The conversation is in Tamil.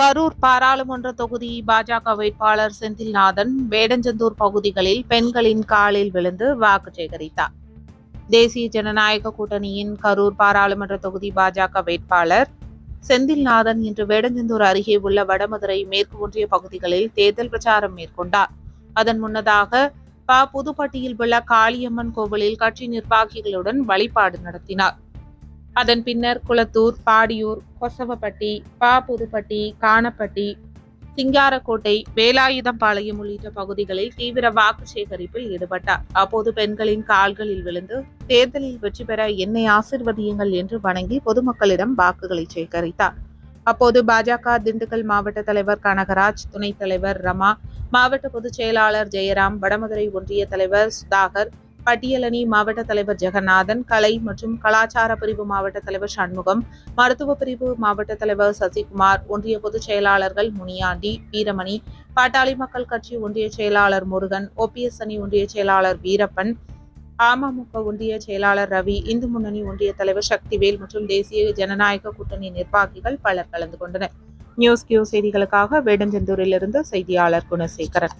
கரூர் பாராளுமன்ற தொகுதி பாஜக வேட்பாளர் செந்தில்நாதன் வேடஞ்சந்தூர் பகுதிகளில் பெண்களின் காலில் விழுந்து வாக்கு சேகரித்தார். தேசிய ஜனநாயக கூட்டணியின் கரூர் பாராளுமன்ற தொகுதி பாஜக வேட்பாளர் செந்தில்நாதன் இன்று வேடஞ்சந்தூர் அருகே உள்ள வடமதுரை மேற்கு ஒன்றிய பகுதிகளில் தேர்தல் பிரச்சாரம் மேற்கொண்டார். அதன் முன்னதாக ப. புதுப்பட்டியில் உள்ள காளியம்மன் கோவிலில் கட்சி நிர்வாகிகளுடன் வழிபாடு நடத்தினார். அதன் பின்னர் குளத்தூர் பாடியூர் கொசவப்பட்டி பா புதுப்பட்டி கானப்பட்டி சிங்காரக்கோட்டை வேலாயுதம்பாளையம் உள்ளிட்ட பகுதிகளில் தீவிர வாக்கு சேகரிப்பில் ஈடுபட்டார். அப்போது பெண்களின் கால்களில் விழுந்து தேர்தலில் வெற்றி பெற என்னை ஆசிர்வதியுங்கள் என்று வணங்கி பொதுமக்களிடம் வாக்குகளை சேகரித்தார். அப்போது பாஜக திண்டுக்கல் மாவட்ட தலைவர் கனகராஜ் துணைத் தலைவர் ரமா மாவட்ட பொதுச் செயலாளர் ஜெயராம் வடமதுரை ஒன்றிய தலைவர் சுதாகர் பட்டியலணி மாவட்ட தலைவர் ஜெகநாதன் கலை மற்றும் கலாச்சார பிரிவு மாவட்ட தலைவர் சண்முகம் மருத்துவ பிரிவு மாவட்ட தலைவர் சசிகுமார் ஒன்றிய பொதுச் செயலாளர்கள் முனியாண்டி வீரமணி பாட்டாளி மக்கள் கட்சி ஒன்றிய செயலாளர் முருகன் ஓபிஎஸ் அணி ஒன்றிய செயலாளர் வீரப்பன் அமமுக ஒன்றிய செயலாளர் ரவி இந்து முன்னணி ஒன்றிய தலைவர் சக்திவேல் மற்றும் தேசிய ஜனநாயக கூட்டணி நிர்வாகிகள் பலர் கலந்து கொண்டனர். நியூஸ் கியூ செய்திகளுக்காக வேடஞ்செந்தூரிலிருந்து செய்தியாளர் குணசேகரன்.